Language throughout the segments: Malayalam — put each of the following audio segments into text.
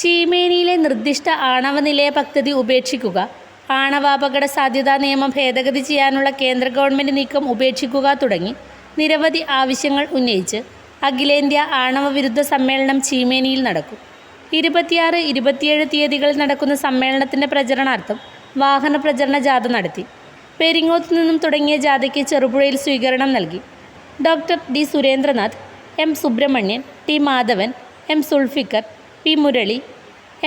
ചീമേനിയിലെ നിർദ്ദിഷ്ട ആണവ നിലയ പദ്ധതി ഉപേക്ഷിക്കുക. ആണവാപകട സാധ്യതാ നിയമം ഭേദഗതി ചെയ്യാനുള്ള കേന്ദ്ര ഗവൺമെന്റ് നീക്കം ഉപേക്ഷിക്കുക തുടങ്ങി നിരവധി ആവശ്യങ്ങൾ ഉന്നയിച്ച് അഖിലേന്ത്യാ ആണവ വിരുദ്ധ സമ്മേളനം ചീമേനിയിൽ നടക്കും. ഇരുപത്തിയാറ് ഇരുപത്തിയേഴ് തീയതികളിൽ നടക്കുന്ന സമ്മേളനത്തിന്റെ പ്രചരണാർത്ഥം വാഹന പ്രചരണ ജാഥ നടത്തി. പെരിങ്ങോത്ത് നിന്നും തുടങ്ങിയ ജാഥയ്ക്ക് ചെറുപുഴയിൽ സ്വീകരണം നൽകി. Doctor D Surendranath M Subramanian T Madhavan M Sulfikar P Murali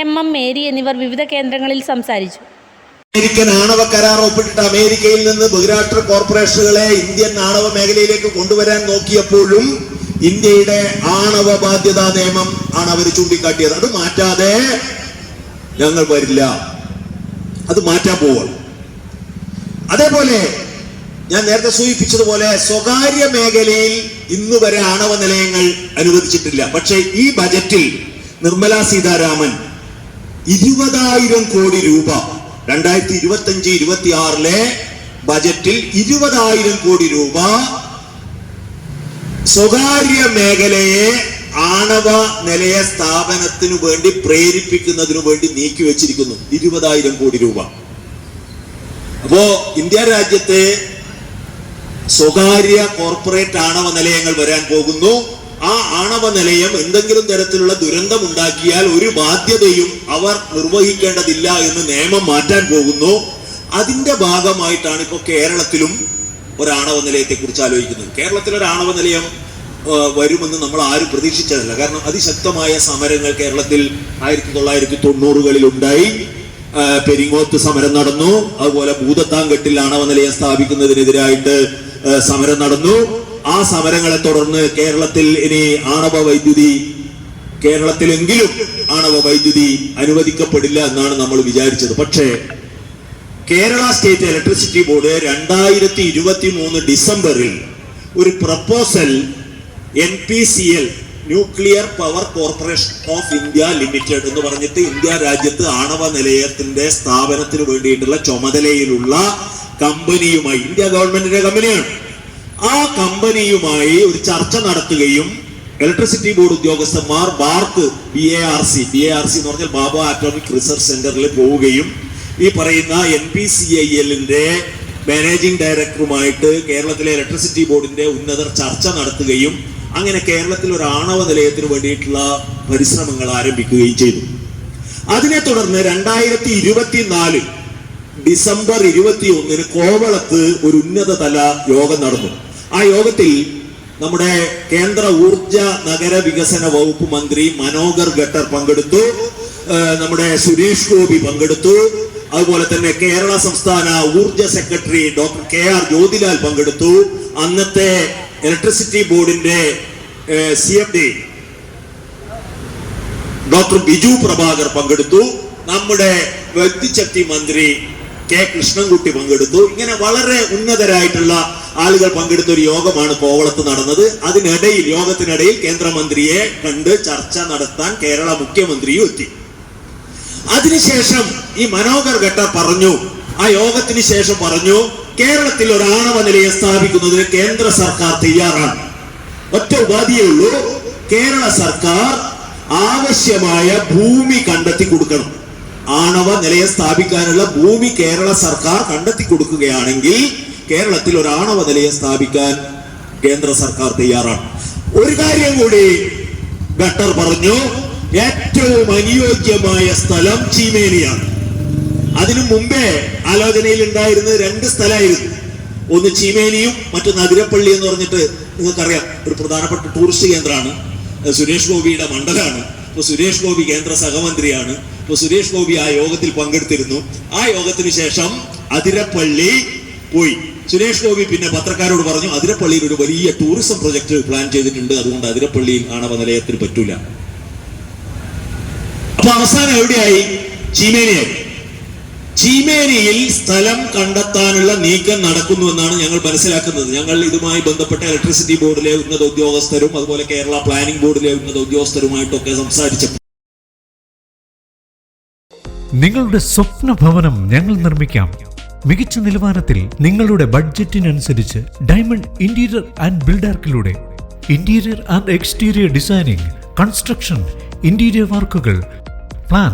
M M Mary എന്നിവർ വിവിധ കേന്ദ്രങ്ങളിൽ സംസാരിച്ചു. അമേരിക്കൻ ആണവ കരാർ ഒപ്പിട്ടിട്ട് അമേരിക്കയിൽ നിന്ന് ബഹുരാഷ്ട്ര കോർപ്പറേഷനുകളെ ഇന്ത്യൻ ആണവ മേഖലയിലേക്ക് കൊണ്ടുവരാൻ നോക്കിയപ്പോഴും ഇന്ത്യയുടെ ആണവ ബാധ്യതാ നിയമം ആണ് അവർ ചൂണ്ടിക്കാട്ടിയത്. അത് മാറ്റാതെ ഞങ്ങൾ വരില്ല. അത് മാറ്റാൻ പോവുകയാണ്. അതേപോലെ ഞാൻ നേരത്തെ സൂചിപ്പിച്ചതുപോലെ സ്വകാര്യ മേഖലയിൽ ഇന്ന് വരെ ആണവ നിലയങ്ങൾ അനുവദിച്ചിട്ടില്ല. പക്ഷേ ഈ ബജറ്റിൽ നിർമ്മല സീതാരാമൻ ഇരുപതായിരം കോടി രൂപ രണ്ടായിരത്തി ഇരുപത്തി അഞ്ച് ഇരുപത്തി ആറിലെ ബജറ്റിൽ ഇരുപതായിരം കോടി രൂപ സ്വകാര്യ മേഖലയെ ആണവ നിലയ സ്ഥാപനത്തിനു വേണ്ടി പ്രേരിപ്പിക്കുന്നതിനു വേണ്ടി നീക്കി വെച്ചിരിക്കുന്നു. ഇരുപതായിരം കോടി രൂപ. അപ്പോ ഇന്ത്യ രാജ്യത്തെ സ്വകാര്യ കോർപ്പറേറ്റ് ആണവ നിലയങ്ങൾ വരാൻ പോകുന്നു. ആ ആണവ നിലയം എന്തെങ്കിലും തരത്തിലുള്ള ദുരന്തം ഉണ്ടാക്കിയാൽ ഒരു ബാധ്യതയും അവർ നിർവഹിക്കേണ്ടതില്ല എന്ന് നിയമം മാറ്റാൻ പോകുന്നു. അതിന്റെ ഭാഗമായിട്ടാണ് ഇപ്പോൾ കേരളത്തിലും ഒരു ആണവ നിലയത്തെ കുറിച്ച് ആലോചിക്കുന്നത്. കേരളത്തിൽ ആണവ നിലയം വരുമെന്ന് നമ്മൾ ആരും പ്രതീക്ഷിച്ചതല്ല. കാരണം അതിശക്തമായ സമരങ്ങൾ കേരളത്തിൽ ആയിരത്തി തൊള്ളായിരത്തി തൊണ്ണൂറുകളിൽ ഉണ്ടായി പെരിങ്ങോത്ത് സമരം നടന്നു. അതുപോലെ ഭൂതത്താങ്കെട്ടിൽ ആണവ നിലയം സ്ഥാപിക്കുന്നതിനെതിരായിട്ട് സമരം നടന്നു. ആ സമരങ്ങളെ തുടർന്ന് കേരളത്തിൽ ഇനി ആണവ വൈദ്യുതി കേരളത്തിലെങ്കിലും ആണവ വൈദ്യുതി അനുവദിക്കപ്പെടില്ല എന്നാണ് നമ്മൾ വിചാരിച്ചത്. പക്ഷേ കേരള സ്റ്റേറ്റ് ഇലക്ട്രിസിറ്റി ബോർഡ് രണ്ടായിരത്തി ഡിസംബറിൽ ഒരു proposal N P C L nuclear power corporation of India limited എന്ന് പറഞ്ഞിട്ട് ഇന്ത്യ രാജ്യത്ത് ആണവ നിലയത്തിന്റെ സ്ഥാപനത്തിന് വേണ്ടിയിട്ടുള്ള ചുമതലയിലുള്ള കമ്പനിയുമായി ഇന്ത്യ ഗവൺമെന്റിന്റെ കമ്പനിയാണ്. ആ കമ്പനിയുമായി ഒരു ചർച്ച നടത്തുകയും ഇലക്ട്രിസിറ്റി ബോർഡ് ഉദ്യോഗസ്ഥന്മാർ BARC B A R C B A R C എന്ന് പറഞ്ഞാൽ ബാബ അറ്റോമിക് റിസർച്ച് സെന്ററിൽ പോവുകയും ഈ പറയുന്ന എൻ പി സി ഐ എല്ലിന്റെ മാനേജിംഗ് ഡയറക്ടറുമായിട്ട് കേരളത്തിലെ ഇലക്ട്രിസിറ്റി ബോർഡിന്റെ ഉന്നതർ ചർച്ച നടത്തുകയും അങ്ങനെ കേരളത്തിൽ ഒരു ആണവ നിലയത്തിന് വേണ്ടിയിട്ടുള്ള പരിശ്രമങ്ങൾ ആരംഭിക്കുകയും ചെയ്തു. അതിനെ തുടർന്ന് രണ്ടായിരത്തി ഇരുപത്തിനാല് ഡിസംബർ ഇരുപത്തി ഒന്നിന് കോവളത്ത് ഒരു ഉന്നതതല യോഗം നടന്നു. ആ യോഗത്തിൽ നമ്മുടെ കേന്ദ്ര ഊർജ നഗര വികസന വകുപ്പ് മന്ത്രി മനോഹർ ഘട്ടർ പങ്കെടുത്തു. നമ്മുടെ സുരേഷ് ഗോപി പങ്കെടുത്തു. അതുപോലെ തന്നെ കേരള സംസ്ഥാന ഊർജ secretary doctor K R Jyothilal പങ്കെടുത്തു. അന്നത്തെ ഇലക്ട്രിസിറ്റി ബോർഡിന്റെ C M D doctor Biju Prabhakar പങ്കെടുത്തു. നമ്മുടെ വ്യക്തിശക്തി മന്ത്രി കെ കൃഷ്ണൻകുട്ടി പങ്കെടുത്തു. ഇങ്ങനെ വളരെ ഉന്നതരായിട്ടുള്ള ആളുകൾ പങ്കെടുത്ത ഒരു യോഗമാണ് കോവളത്ത് നടന്നത്. അതിനിടയിൽ യോഗത്തിനിടയിൽ കേന്ദ്രമന്ത്രിയെ കണ്ട് ചർച്ച നടത്താൻ കേരള മുഖ്യമന്ത്രിയും എത്തി. അതിനുശേഷം ഈ മനോഹർ ഘട്ട പറഞ്ഞു. ആ യോഗത്തിന് ശേഷം പറഞ്ഞു കേരളത്തിൽ ഒരു ആണവ നിലയം സ്ഥാപിക്കുന്നതിന് കേന്ദ്ര സർക്കാർ തയ്യാറാണ്. ഒറ്റ ഉപാധിയേ ഉള്ളൂ. കേരള സർക്കാർ ആവശ്യമായ ഭൂമി കണ്ടെത്തി കൊടുക്കണം. ആണവ നിലയം സ്ഥാപിക്കാനുള്ള ഭൂമി കേരള സർക്കാർ കണ്ടെത്തി കൊടുക്കുകയാണെങ്കിൽ കേരളത്തിൽ ഒരു ആണവ നിലയം സ്ഥാപിക്കാൻ കേന്ദ്ര സർക്കാർ തയ്യാറാണ്. ഒരു കാര്യം കൂടി ഖട്ടർ പറഞ്ഞു. ഏറ്റവും അനുയോജ്യമായ സ്ഥലം ചീമേനിയാണ്. അതിനു മുമ്പേ ആലോചനയിൽ ഉണ്ടായിരുന്നത് രണ്ട് സ്ഥലമായിരുന്നു. ഒന്ന് ചീമേനിയും മറ്റൊന്ന് അതിരപ്പള്ളി എന്ന് പറഞ്ഞിട്ട് നിങ്ങൾക്കറിയാം ഒരു പ്രധാനപ്പെട്ട ടൂറിസ്റ്റ് കേന്ദ്രമാണ്. സുരേഷ് ഗോപിയുടെ മണ്ഡലമാണ്. ഇപ്പൊ സുരേഷ് ഗോപി കേന്ദ്ര സഹമന്ത്രിയാണ്. ഇപ്പൊ സുരേഷ് ഗോപി ആ യോഗത്തിൽ പങ്കെടുത്തിരുന്നു. ആ യോഗത്തിന് ശേഷം അതിരപ്പള്ളി പോയി. സുരേഷ് ഗോപി പിന്നെ പത്രക്കാരോട് പറഞ്ഞു അതിരപ്പള്ളിയിൽ ഒരു വലിയ ടൂറിസം പ്രൊജക്ട് പ്ലാൻ ചെയ്തിട്ടുണ്ട്. അതുകൊണ്ട് അതിരപ്പള്ളിയിൽ ആണവ നിലയത്തിന് പറ്റൂല. അപ്പൊ അവസാനം എവിടെയായി? ചീമേനിയായി. ചീമേനിയിൽ സ്ഥലം കണ്ടെത്താനുള്ള നീക്കം നടക്കുന്നുവെന്നാണ് ഞങ്ങൾ മനസ്സിലാക്കുന്നത്. ഞങ്ങൾ ഇതുമായി ബന്ധപ്പെട്ട ഇലക്ട്രിസിറ്റി ബോർഡിലെ ഉന്നത ഉദ്യോഗസ്ഥരും അതുപോലെ കേരള പ്ലാനിംഗ് ബോർഡിലെ ഉന്നത ഉദ്യോഗസ്ഥരുമായിട്ടൊക്കെ സംസാരിച്ചപ്പോൾ നിങ്ങളുടെ സ്വപ്ന ഭവനം ഞങ്ങൾ നിർമ്മിക്കാം. മികച്ച നിലവാരത്തിൽ നിങ്ങളുടെ ബഡ്ജറ്റിനനുസരിച്ച് diamond interior and ബിൽഡാർക്കിലൂടെ interior and exterior designing construction interior വർക്കുകൾ പ്ലാൻ